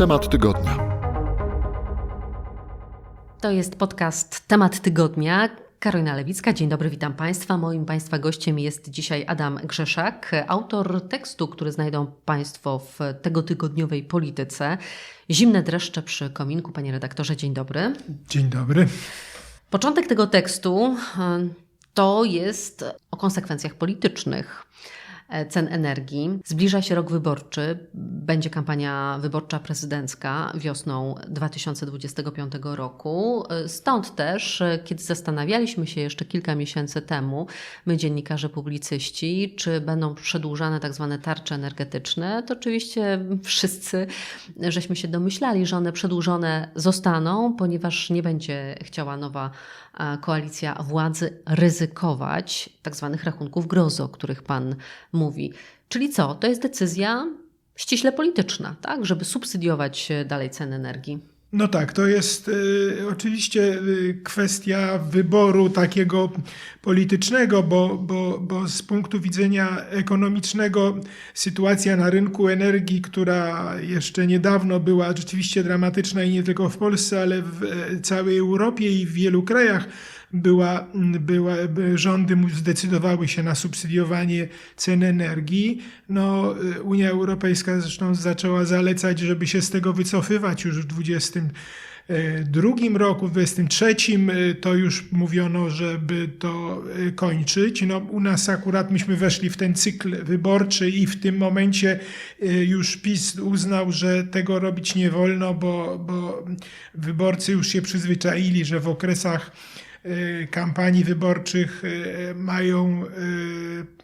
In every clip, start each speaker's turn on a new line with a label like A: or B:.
A: Temat tygodnia.
B: To jest podcast Temat Tygodnia. Karolina Lewicka, dzień dobry, witam Państwa. Moim Państwa gościem jest dzisiaj Adam Grzeszak, autor tekstu, który znajdą Państwo w tego tygodniowej polityce. Zimne dreszcze przy kominku. Panie redaktorze, dzień dobry.
C: Dzień dobry.
B: Początek tego tekstu e, to jest o konsekwencjach politycznych cen energii. Zbliża się rok wyborczy, będzie kampania wyborcza prezydencka wiosną 2025 roku. Stąd też, kiedy zastanawialiśmy się jeszcze kilka miesięcy temu, my dziennikarze, publicyści, czy będą przedłużane tak zwane tarcze energetyczne, to oczywiście wszyscy żeśmy się domyślali, że one przedłużone zostaną, ponieważ nie będzie chciała nowa koalicja władzy ryzykować tak zwanych rachunków grozy, o których Pan mówi. Czyli co? To jest decyzja ściśle polityczna, tak? Żeby subsydiować e, dalej ceny energii.
C: No tak, to jest y, oczywiście y, kwestia wyboru takiego politycznego, bo, bo, bo z punktu widzenia ekonomicznego sytuacja na rynku energii, która jeszcze niedawno była rzeczywiście dramatyczna i nie tylko w Polsce, ale w e, całej Europie i w wielu krajach, była, była, rządy zdecydowały się na subsydiowanie cen energii. No, Unia Europejska zresztą zaczęła zalecać, żeby się z tego wycofywać już w 20 drugim roku, w 23 to już mówiono, żeby to kończyć. No, u nas akurat myśmy weszli w ten cykl wyborczy i w tym momencie już PiS uznał, że tego robić nie wolno, bo, bo wyborcy już się przyzwyczaili, że w okresach kampanii wyborczych mają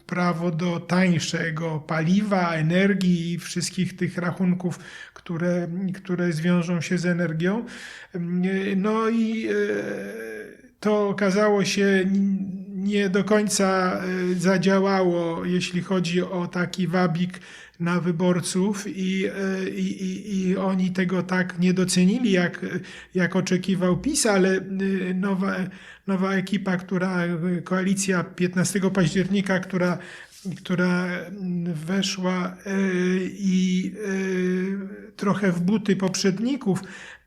C: prawo do tańszego paliwa, energii i wszystkich tych rachunków, które, które zwiążą się z energią. No i to okazało się nie do końca zadziałało, jeśli chodzi o taki wabik na wyborców i, i, i oni tego tak nie docenili, jak, jak oczekiwał PiS, ale nowa, nowa ekipa, która, koalicja 15 października, która która weszła i trochę w buty poprzedników,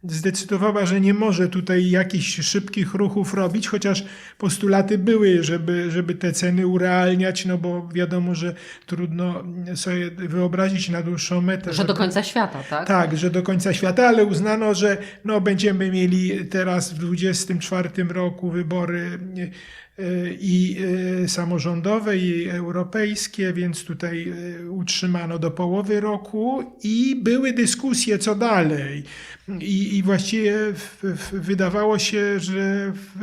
C: zdecydowała, że nie może tutaj jakichś szybkich ruchów robić, chociaż postulaty były, żeby, żeby te ceny urealniać, no bo wiadomo, że trudno sobie wyobrazić na dłuższą metę.
B: Że do końca świata, tak?
C: Tak, że do końca świata, ale uznano, że no, będziemy mieli teraz w 2024 roku wybory i samorządowe, i europejskie, więc tutaj utrzymano do połowy roku i były dyskusje, co dalej. I, i właściwie wydawało się, że, w,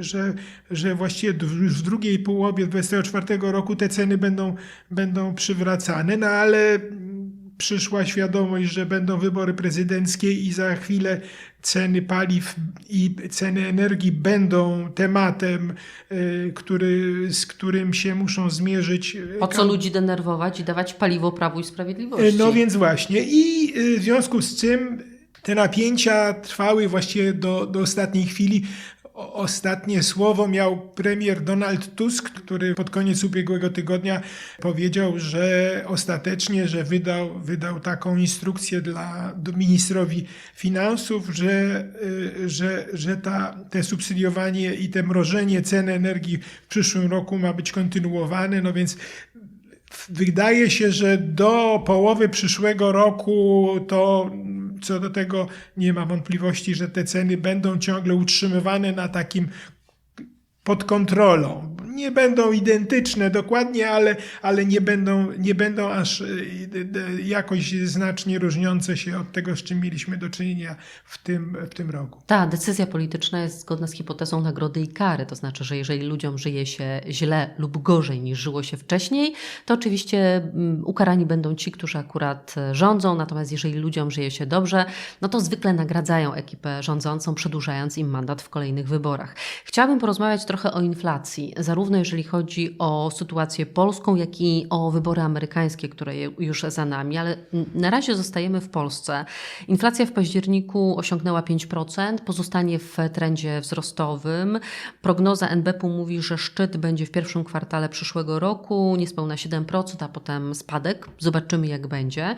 C: że, że właściwie już w drugiej połowie 2024 roku te ceny będą, będą przywracane, no ale przyszła świadomość, że będą wybory prezydenckie i za chwilę ceny paliw i ceny energii będą tematem, który, z którym się muszą zmierzyć.
B: Po co ludzi denerwować i dawać paliwo Prawu i Sprawiedliwości?
C: No więc właśnie. I w związku z czym te napięcia trwały właściwie do, do ostatniej chwili. Ostatnie słowo miał premier Donald Tusk, który pod koniec ubiegłego tygodnia powiedział, że ostatecznie, że wydał, wydał taką instrukcję dla ministrowi finansów, że, że, że ta, te subsydiowanie i te mrożenie cen energii w przyszłym roku ma być kontynuowane. No więc wydaje się, że do połowy przyszłego roku to co do tego nie ma wątpliwości, że te ceny będą ciągle utrzymywane na takim pod kontrolą. Nie będą identyczne dokładnie, ale, ale nie, będą, nie będą aż jakoś znacznie różniące się od tego, z czym mieliśmy do czynienia w tym, w tym roku.
B: Ta decyzja polityczna jest zgodna z hipotezą nagrody i kary. To znaczy, że jeżeli ludziom żyje się źle lub gorzej niż żyło się wcześniej, to oczywiście ukarani będą ci, którzy akurat rządzą. Natomiast jeżeli ludziom żyje się dobrze, no to zwykle nagradzają ekipę rządzącą, przedłużając im mandat w kolejnych wyborach. Chciałabym porozmawiać trochę o inflacji, zarówno zarówno jeżeli chodzi o sytuację polską, jak i o wybory amerykańskie, które już za nami, ale na razie zostajemy w Polsce. Inflacja w październiku osiągnęła 5%, pozostanie w trendzie wzrostowym. Prognoza NBP mówi, że szczyt będzie w pierwszym kwartale przyszłego roku, niespełna 7%, a potem spadek. Zobaczymy, jak będzie.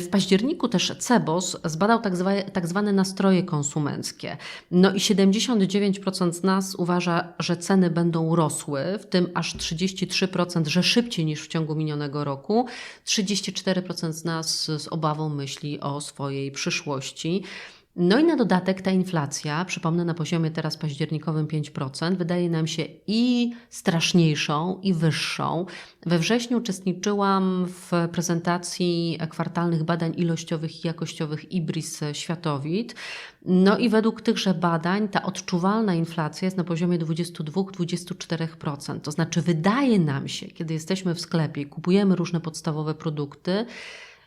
B: W październiku też CEBOS zbadał tak zwane, tak zwane nastroje konsumenckie. No i 79% z nas uważa, że ceny będą rosły, w tym aż 33%, że szybciej niż w ciągu minionego roku. 34% z nas z obawą myśli o swojej przyszłości. No i na dodatek ta inflacja, przypomnę na poziomie teraz październikowym 5%, wydaje nam się i straszniejszą, i wyższą. We wrześniu uczestniczyłam w prezentacji kwartalnych badań ilościowych i jakościowych IBRIS Światowit. No i według tychże badań ta odczuwalna inflacja jest na poziomie 22-24%. To znaczy wydaje nam się, kiedy jesteśmy w sklepie i kupujemy różne podstawowe produkty,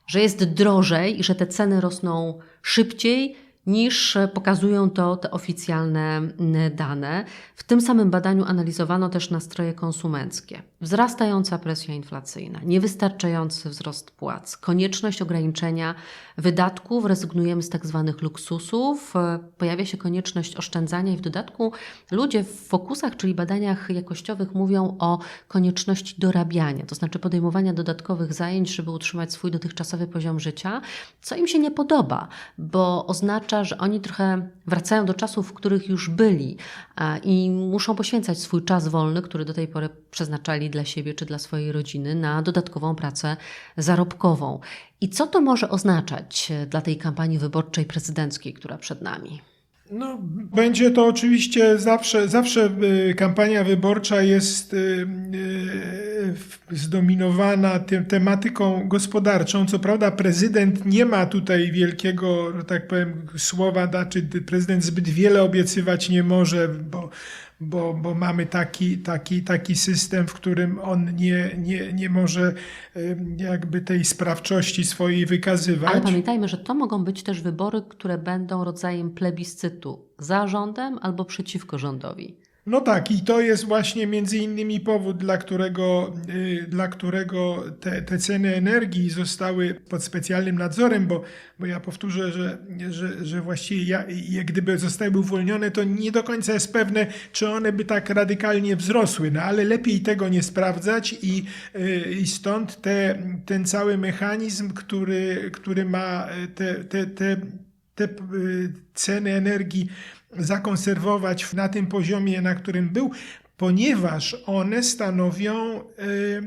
B: że jest drożej i że te ceny rosną szybciej niż pokazują to te oficjalne dane. W tym samym badaniu analizowano też nastroje konsumenckie. Wzrastająca presja inflacyjna, niewystarczający wzrost płac, konieczność ograniczenia wydatków, rezygnujemy z tak zwanych luksusów, e, pojawia się konieczność oszczędzania i w dodatku ludzie w fokusach, czyli badaniach jakościowych mówią o konieczności dorabiania, to znaczy podejmowania dodatkowych zajęć, żeby utrzymać swój dotychczasowy poziom życia, co im się nie podoba, bo oznacza, że oni trochę wracają do czasów, w których już byli i muszą poświęcać swój czas wolny, który do tej pory przeznaczali dla siebie czy dla swojej rodziny, na dodatkową pracę zarobkową. I co to może oznaczać e, dla tej kampanii wyborczej prezydenckiej, która przed nami?
C: No, będzie to oczywiście zawsze, zawsze y, kampania wyborcza jest y, y, zdominowana tym tematyką gospodarczą. Co prawda prezydent nie ma tutaj wielkiego, tak powiem, słowa, znaczy prezydent zbyt wiele obiecywać nie może, bo bo, bo mamy taki, taki, taki system, w którym on nie, nie, nie może jakby tej sprawczości swojej wykazywać.
B: Ale pamiętajmy, że to mogą być też wybory, które będą rodzajem plebiscytu za rządem albo przeciwko rządowi.
C: No tak, i to jest właśnie między innymi powód, dla którego, y, dla którego te, te ceny energii zostały pod specjalnym nadzorem, bo, bo ja powtórzę, że, że, że właściwie ja, jak gdyby zostały uwolnione, to nie do końca jest pewne, czy one by tak radykalnie wzrosły, no ale lepiej tego nie sprawdzać i, y, i stąd te, ten cały mechanizm, który, który ma te, te, te, te y, ceny energii zakonserwować na tym poziomie, na którym był, ponieważ one stanowią y,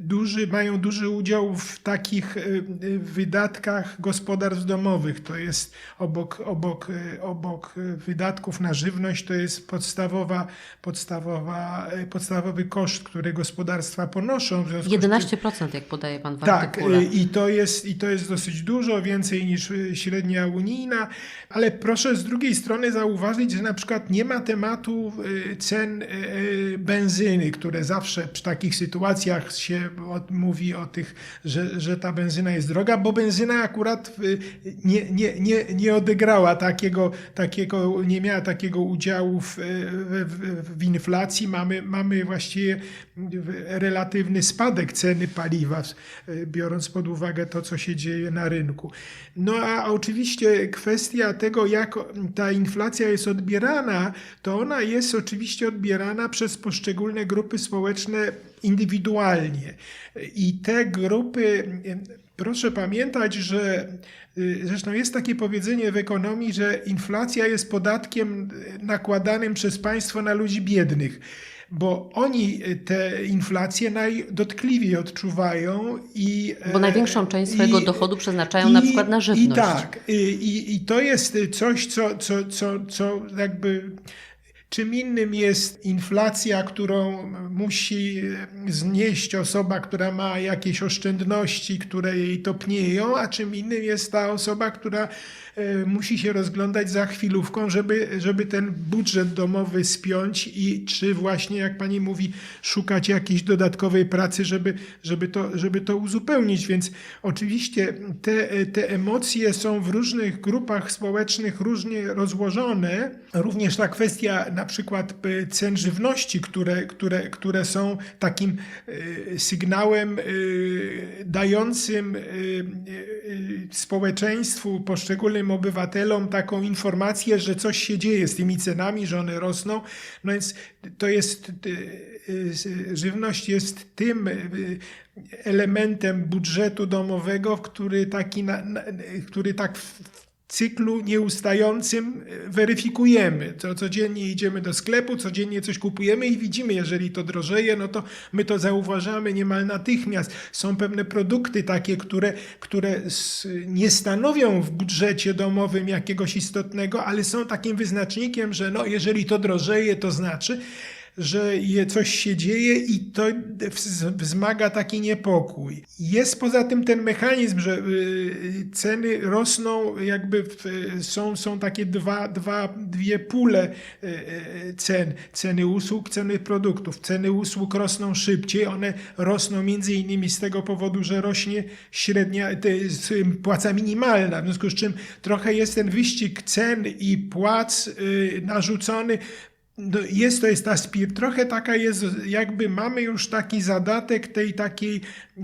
C: duży, mają duży udział w takich y, wydatkach gospodarstw domowych. To jest obok, obok, obok wydatków na żywność, to jest podstawowa, podstawowa, podstawowy koszt, który gospodarstwa ponoszą. W związku z czym-
B: 11%, jak podaje Pan w
C: tak,
B: artykule.
C: i to, jest, i to jest dosyć dużo, więcej niż średnia unijna, ale proszę z drugiej strony zauważyć, że na przykład nie ma tematu cen benzyny, które zawsze przy takich sytuacjach się mówi o tych, że, że ta benzyna jest droga, bo benzyna akurat y, nie, nie, nie, nie odegrała takiego, takiego, nie miała takiego udziału w, w, w, w inflacji. Mamy, mamy właściwie relatywny spadek ceny paliwa, biorąc pod uwagę to, co się dzieje na rynku. No a oczywiście kwestia tego, jak ta inflacja jest odbierana, to ona jest oczywiście odbierana przez poszczególne grupy społeczne indywidualnie. I te grupy, y, proszę pamiętać, że y, zresztą jest takie powiedzenie w ekonomii, że inflacja jest podatkiem y, nakładanym przez państwo na ludzi biednych bo oni te inflacje najdotkliwiej odczuwają i...
B: Bo największą część swojego
C: i-
B: dochodu przeznaczają na przykład na żywność.
C: I tak, i, i, i to jest coś, co, co, co, co jakby... Czym innym jest inflacja, którą musi znieść osoba, która ma jakieś oszczędności, które jej topnieją, a czym innym jest ta osoba, która musi się rozglądać za chwilówką, żeby, żeby ten budżet domowy spiąć i czy właśnie, jak pani mówi, szukać jakiejś dodatkowej pracy, żeby, żeby, to, żeby to uzupełnić. Więc oczywiście te, te emocje są w różnych grupach społecznych różnie rozłożone. Również ta kwestia na przykład e, cen żywności, które, które, które są takim e, sygnałem e, dającym e, e, społeczeństwu, poszczególnym obywatelom taką informację, że coś się dzieje z tymi cenami, że one rosną. No więc to jest, e, e, żywność jest tym elementem budżetu domowego, który taki, który tak cyklu nieustającym weryfikujemy. To codziennie idziemy do sklepu, codziennie coś kupujemy i widzimy, jeżeli to drożeje, no to my to zauważamy niemal natychmiast. Są pewne produkty takie, które, które nie stanowią w budżecie domowym jakiegoś istotnego, ale są takim wyznacznikiem, że no, jeżeli to drożeje, to znaczy, że coś się dzieje i to wz- wzmaga taki niepokój. Jest poza tym ten mechanizm, że y, ceny rosną, jakby są, są takie dwa, dwa, dwie pule y, y, cen. Ceny usług, ceny produktów. Ceny usług rosną szybciej, one rosną między innymi z tego powodu, że rośnie średnia, płaca minimalna, w związku z czym trochę jest ten wyścig cen i płac narzucony jest to jest ta spir, trochę taka jest, jakby mamy już taki zadatek tej takiej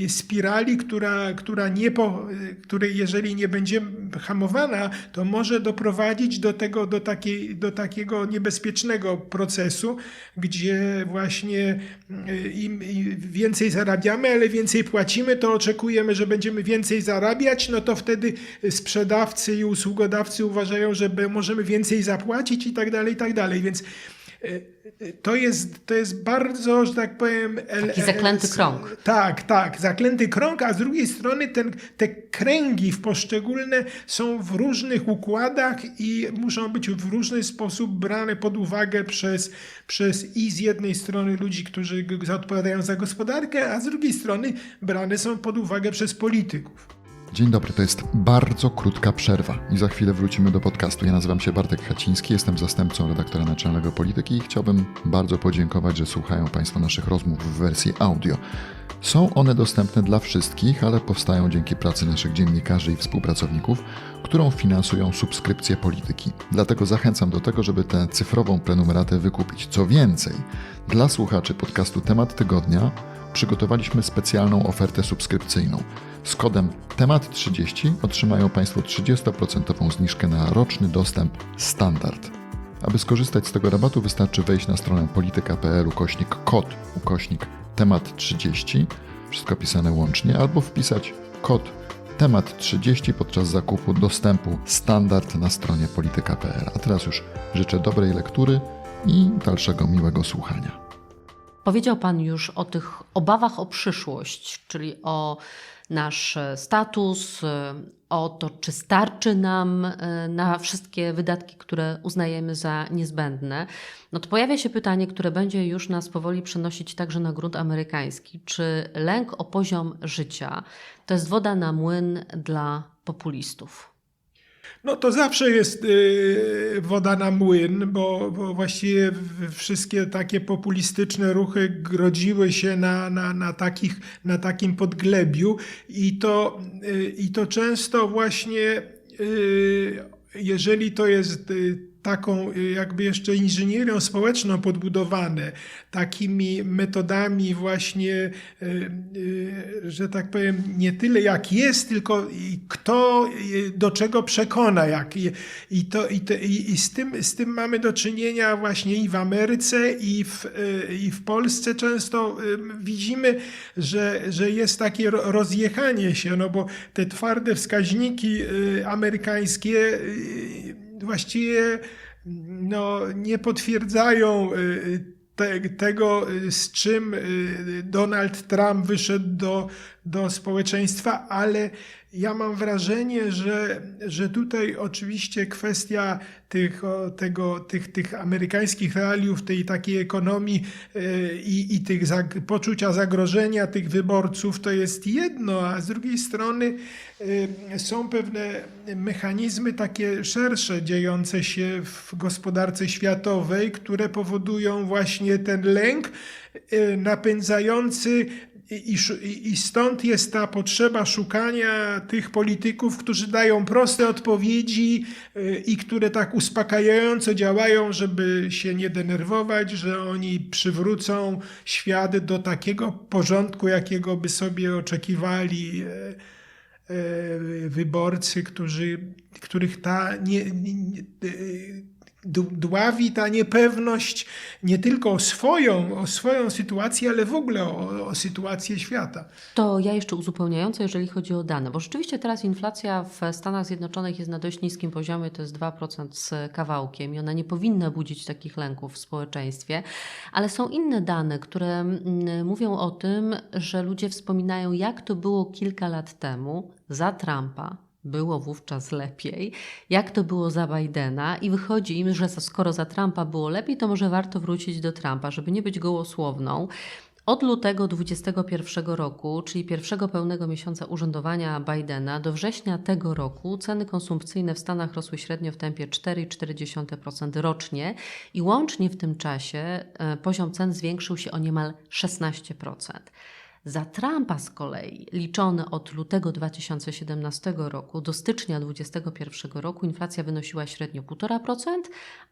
C: spirali, która, która nie po, której jeżeli nie będzie hamowana, to może doprowadzić do tego, do, takiej, do takiego niebezpiecznego procesu, gdzie właśnie y, im więcej zarabiamy, ale więcej płacimy, to oczekujemy, że będziemy więcej zarabiać, no to wtedy sprzedawcy i usługodawcy uważają, że możemy więcej zapłacić i tak dalej, i tak dalej, więc to jest, to jest bardzo, że tak powiem.
B: Taki zaklęty krąg.
C: Tak, tak, zaklęty krąg, a z drugiej strony ten, te kręgi w poszczególne są w różnych układach i muszą być w różny sposób brane pod uwagę przez, przez i z jednej strony ludzi, którzy odpowiadają za gospodarkę, a z drugiej strony brane są pod uwagę przez polityków.
A: Dzień dobry, to jest bardzo krótka przerwa i za chwilę wrócimy do podcastu. Ja nazywam się Bartek Haciński, jestem zastępcą redaktora naczelnego Polityki i chciałbym bardzo podziękować, że słuchają Państwo naszych rozmów w wersji audio. Są one dostępne dla wszystkich, ale powstają dzięki pracy naszych dziennikarzy i współpracowników, którą finansują subskrypcje polityki. Dlatego zachęcam do tego, żeby tę cyfrową prenumeratę wykupić. Co więcej, dla słuchaczy podcastu Temat Tygodnia przygotowaliśmy specjalną ofertę subskrypcyjną. Z kodem TEMAT30 otrzymają Państwo 30% zniżkę na roczny dostęp standard. Aby skorzystać z tego rabatu wystarczy wejść na stronę polityka.pl ukośnik kod ukośnik temat30, wszystko pisane łącznie, albo wpisać kod temat30 podczas zakupu dostępu standard na stronie polityka.pl. A teraz już życzę dobrej lektury i dalszego miłego słuchania.
B: Powiedział Pan już o tych obawach o przyszłość, czyli o nasz e, status, e, o to, czy starczy nam e, na wszystkie wydatki, które uznajemy za niezbędne. No to pojawia się pytanie, które będzie już nas powoli przenosić także na grunt amerykański. Czy lęk o poziom życia to jest woda na młyn dla populistów?
C: No to zawsze jest y, woda na młyn, bo, bo właściwie wszystkie takie populistyczne ruchy grodziły się na, na, na, takich, na takim podglebiu i to, y, i to często właśnie, y, jeżeli to jest taką y, jakby jeszcze inżynierią społeczną podbudowane, takimi metodami właśnie, y, y, że tak powiem, nie tyle jak jest, tylko kto do czego przekona. Jak, i, i, to, i, te, i, i z, tym, z tym mamy do czynienia właśnie i w Ameryce, i w, i w Polsce często widzimy, że, że jest takie ro- rozjechanie się, no bo te twarde wskaźniki amerykańskie właściwie no, nie potwierdzają y, te, tego, y, z czym y, Donald Trump wyszedł do, do społeczeństwa, ale ja mam wrażenie, że, że tutaj oczywiście kwestia tych, tego, tych, tych amerykańskich realiów, tej takiej ekonomii e, i, i tych zag- poczucia zagrożenia tych wyborców to jest jedno, a z drugiej strony e, są pewne mechanizmy takie szersze dziejące się w gospodarce światowej, które powodują właśnie ten lęk e, napędzający i, i, i stąd jest ta potrzeba szukania tych polityków, którzy dają proste odpowiedzi y, i które tak uspokajająco działają, żeby się nie denerwować, że oni przywrócą świat do takiego porządku, jakiego by sobie oczekiwali e, e, wyborcy, którzy, których ta nie, nie, nie, dławi ta niepewność nie tylko o swoją, o swoją sytuację, ale w ogóle o, o sytuację świata.
B: To ja jeszcze uzupełniająco, jeżeli chodzi o dane, bo rzeczywiście teraz inflacja w Stanach Zjednoczonych jest na dość niskim poziomie, to jest 2% z kawałkiem i ona nie powinna budzić takich lęków w społeczeństwie, ale są inne dane, które mm, mówią o tym, że ludzie wspominają, jak to było kilka lat temu za Trumpa, było wówczas lepiej, jak to było za Bidena i wychodzi im, że skoro za Trumpa było lepiej, to może warto wrócić do Trumpa, żeby nie być gołosłowną. Od lutego 2021 roku, czyli pierwszego pełnego miesiąca urzędowania Bidena, do września tego roku ceny konsumpcyjne w Stanach rosły średnio w tempie 4,4% rocznie i łącznie w tym czasie e, poziom cen zwiększył się o niemal 16%. Za Trumpa z kolei, liczony od lutego 2017 roku do stycznia 2021 roku, inflacja wynosiła średnio 1,5%,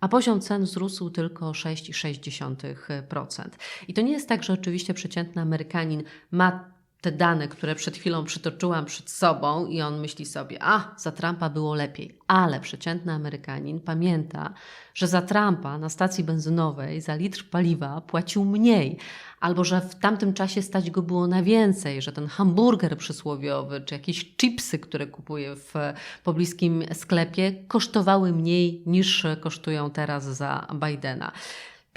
B: a poziom cen wzrósł tylko o 6,6%. I to nie jest tak, że oczywiście przeciętny Amerykanin ma te dane, które przed chwilą przytoczyłam przed sobą i on myśli sobie, a za Trumpa było lepiej. Ale przeciętny Amerykanin pamięta, że za Trumpa na stacji benzynowej za litr paliwa płacił mniej, albo że w tamtym czasie stać go było na więcej, że ten hamburger przysłowiowy, czy jakieś chipsy, które kupuje w pobliskim sklepie, kosztowały mniej niż kosztują teraz za Bidena.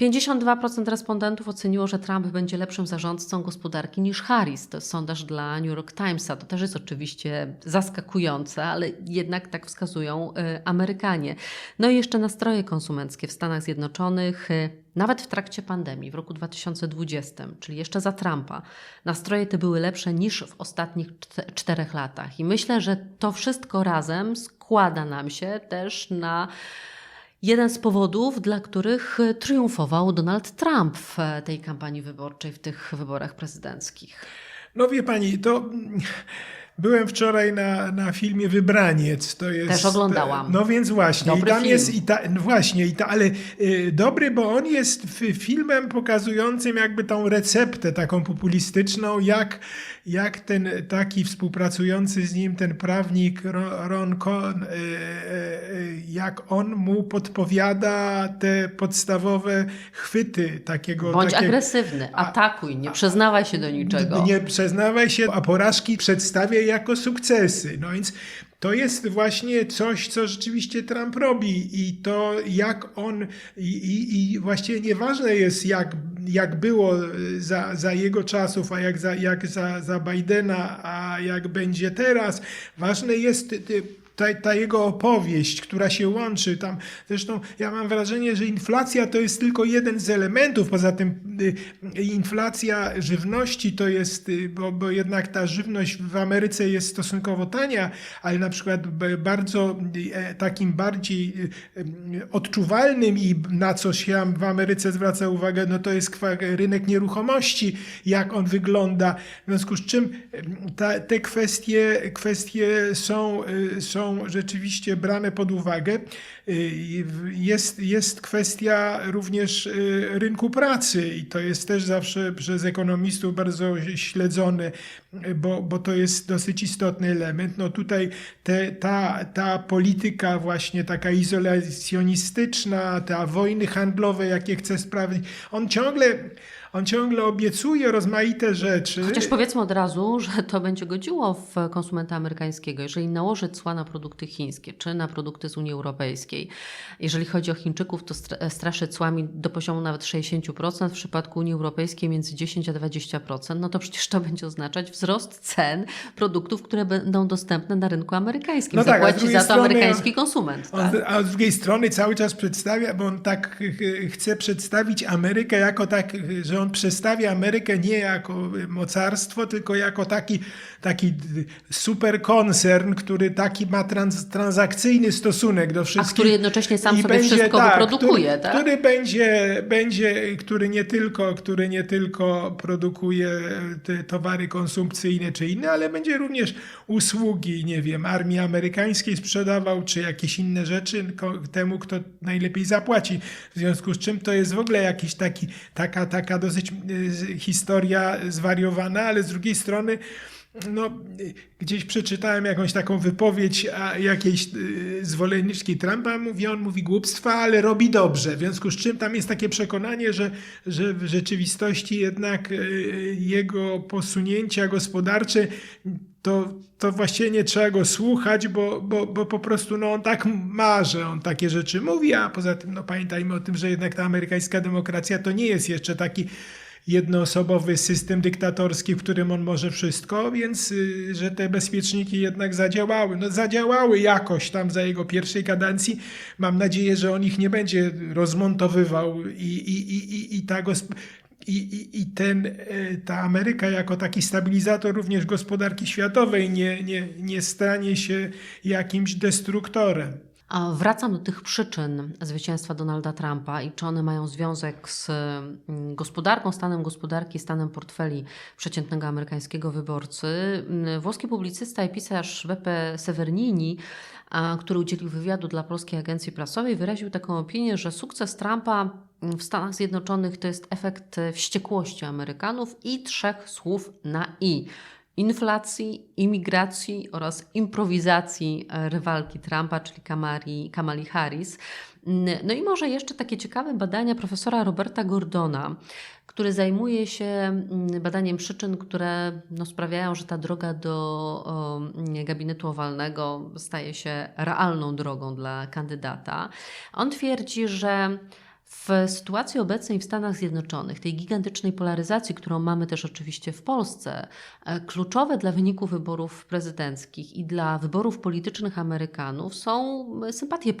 B: 52% respondentów oceniło, że Trump będzie lepszym zarządcą gospodarki niż Harris. To jest sondaż dla New York Timesa. To też jest oczywiście zaskakujące, ale jednak tak wskazują y, Amerykanie. No i jeszcze nastroje konsumenckie w Stanach Zjednoczonych. y, Nawet w trakcie pandemii w roku 2020, czyli jeszcze za Trumpa, nastroje te były lepsze niż w ostatnich czte- czterech latach. I myślę, że to wszystko razem składa nam się też na jeden z powodów, dla których e, triumfował Donald Trump w e, tej kampanii wyborczej, w tych wyborach prezydenckich.
C: No wie pani, to mm, byłem wczoraj na, na filmie Wybraniec. To jest,
B: Też oglądałam.
C: No więc właśnie.
B: Dobry
C: I tam
B: film.
C: jest, i ta, no właśnie, i ta, ale y, dobry, bo on jest filmem pokazującym jakby tą receptę taką populistyczną, jak, jak ten taki współpracujący z nim, ten prawnik Ro- Ron Cohn, y, y, y, jak on mu podpowiada te podstawowe chwyty takiego...
B: Bądź
C: takiego,
B: agresywny, atakuj, nie przyznawaj się do niczego.
C: nie przyznawaj się, a porażki przedstawiaj jako sukcesy. No więc to jest właśnie coś, co rzeczywiście Trump robi i to jak on i, i, i właściwie nieważne jest jak, jak było za, za jego czasów, a jak za, jak za, za Bidena, a jak będzie teraz. Ważne jest ty, ta, ta jego opowieść, która się łączy tam. Zresztą ja mam wrażenie, że inflacja to jest tylko jeden z elementów. Poza tym y, inflacja żywności to jest, y, bo, bo jednak ta żywność w Ameryce jest stosunkowo tania, ale na przykład bardzo y, e, takim bardziej y, y, odczuwalnym i na co się w Ameryce zwraca uwagę, no to jest rynek nieruchomości, jak on wygląda. W związku z czym y, ta, te kwestie, kwestie są, y, rzeczywiście brane pod uwagę. Y, Jest, jest kwestia również y, rynku pracy i to jest też zawsze przez ekonomistów bardzo śledzone, bo, bo to jest dosyć istotny element. No tutaj te, ta, ta polityka właśnie taka izolacjonistyczna, te wojny handlowe, jakie chce sprawić, on ciągle on ciągle obiecuje rozmaite rzeczy.
B: Chociaż powiedzmy od razu, że to będzie godziło w konsumenta amerykańskiego. Jeżeli nałoży cła na produkty chińskie czy na produkty z Unii Europejskiej, jeżeli chodzi o Chińczyków, to stra- straszy cłami do poziomu nawet 60%, w przypadku Unii Europejskiej między 10 a 20%, no to przecież to będzie oznaczać wzrost cen produktów, które będą dostępne na rynku amerykańskim.
C: No tak,
B: Zapłaci za to
C: strony-
B: amerykański konsument.
C: On,
B: Tak?
C: a z drugiej strony cały czas przedstawia, bo on tak ch- chce przedstawić Amerykę jako tak, że on przedstawia Amerykę nie jako mocarstwo, tylko jako taki, taki super koncern, który taki ma trans, transakcyjny stosunek do
B: A
C: wszystkich.
B: który jednocześnie sam
C: I
B: sobie
C: będzie,
B: wszystko
C: tak,
B: wyprodukuje,
C: który,
B: tak?
C: Który będzie, będzie który, nie tylko, który nie tylko produkuje te towary konsumpcyjne czy inne, ale będzie również usługi, nie wiem, armii amerykańskiej sprzedawał, czy jakieś inne rzeczy temu, kto najlepiej zapłaci. W związku z czym to jest w ogóle jakiś taki, taka, taka dosyć y, historia zwariowana, ale z drugiej strony no, gdzieś przeczytałem jakąś taką wypowiedź jakiejś y, zwolenniczki Trumpa, mówi, on mówi głupstwa, ale robi dobrze. W związku z czym tam jest takie przekonanie, że, że w rzeczywistości jednak y, jego posunięcia gospodarcze to, to właściwie nie trzeba go słuchać, bo, bo, bo po prostu no, on tak ma, że on takie rzeczy mówi, a poza tym no, pamiętajmy o tym, że jednak ta amerykańska demokracja to nie jest jeszcze taki jednoosobowy system dyktatorski, w którym on może wszystko, więc y, że te bezpieczniki jednak zadziałały. No zadziałały jakoś tam za jego pierwszej kadencji. Mam nadzieję, że on ich nie będzie rozmontowywał i, i, i, i, i ta i, i, I ten, e, ta Ameryka jako taki stabilizator również gospodarki światowej nie, nie, nie stanie się jakimś destruktorem.
B: A wracam do tych przyczyn zwycięstwa Donalda Trumpa i czy one mają związek z mm, gospodarką, stanem gospodarki, stanem portfeli przeciętnego amerykańskiego wyborcy. Mm, Włoski publicysta i pisarz Beppe Severnini, który udzielił wywiadu dla Polskiej Agencji Prasowej, wyraził taką opinię, że sukces Trumpa w Stanach Zjednoczonych to jest efekt wściekłości Amerykanów i trzech słów na i inflacji, imigracji oraz improwizacji e, rywalki Trumpa, czyli Kamali, Kamali Harris. No i może jeszcze takie ciekawe badania profesora Roberta Gordona, który zajmuje się mm, badaniem przyczyn, które no, sprawiają, że ta droga do mm, gabinetu owalnego staje się realną drogą dla kandydata. On twierdzi, że w sytuacji obecnej w Stanach Zjednoczonych, tej gigantycznej polaryzacji, którą mamy też oczywiście w Polsce, e, kluczowe dla wyniku wyborów prezydenckich i dla wyborów politycznych Amerykanów są sympatie polityczne.